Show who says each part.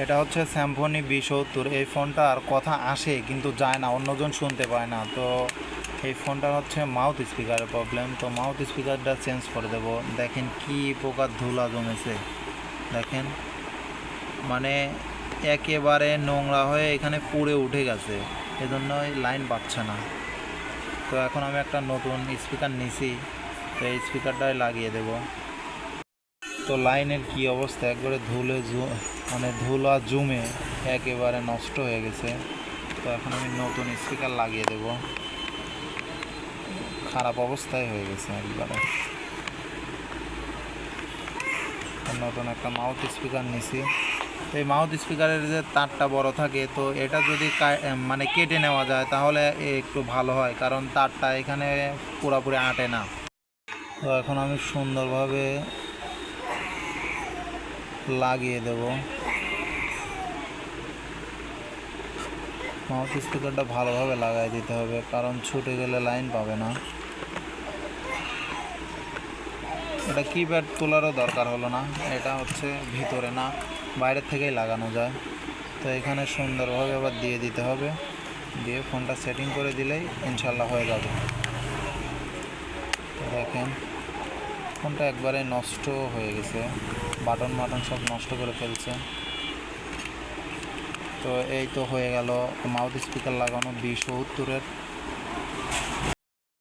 Speaker 1: এটা হচ্ছে Symphony B সত্তর। এই ফোনটার কথা আসে, কিন্তু যায় না, অন্যজন শুনতে পায় না। তো এই ফোনটার হচ্ছে মাউথ স্পিকারের প্রবলেম তো মাউথ স্পিকারটা চেঞ্জ করে দেব। দেখেন কি প্রকার ধুলা জমেছে। দেখেন মানে একেবারে নোংরা হয়ে এখানে পুড়ে উঠে গেছে। এজন্য লাইন পাচ্ছে না। তো এখন আমি একটা নতুন স্পিকার নিছি, তো এই স্পিকারটাই লাগিয়ে দেব। তো লাইনের কি অবস্থা? একবারে ধুলে মানে ধুলা জুমে একেবারে নষ্ট হয়ে গেছে। তো এখন আমি নতুন স্পিকার লাগিয়ে দেব। খারাপ অবস্থায় হয়ে গেছে একবারে। নতুন একটা মাউথ স্পিকার নিছি। তো এই মাউথ স্পিকারের যে তারটা বড় থাকে, তো এটা যদি মানে কেটে নেওয়া যায়, তাহলে একটু ভালো হয়, কারণ তারটা এখানে পুরোপুরি আটে না। তো এখন আমি সুন্দরভাবে লাগিয়ে দেব। মাউথ স্পিকারটা ভালোভাবে লাগাই দিতে হবে, কারণ ছুটে গেলে লাইন পাবে না। এটা কিপ্যাড তোলারও দরকার হলো না, এটা হচ্ছে ভিতরে না, বাইরের থেকেই লাগানো যায়। তো এখানে সুন্দরভাবে আবার দিয়ে দিতে হবে, দিয়ে ফোনটা সেটিং করে দিলেই ইনশাল্লাহ হয়ে যাবে। দেখেন, ফোনটা একবারে নষ্ট হয়ে গেছে। বাটন বাটন সব নষ্ট করে ফেলছে। তো এই তো হয়ে গেল মাউথ স্পিকার লাগানো বিশ সত্তরের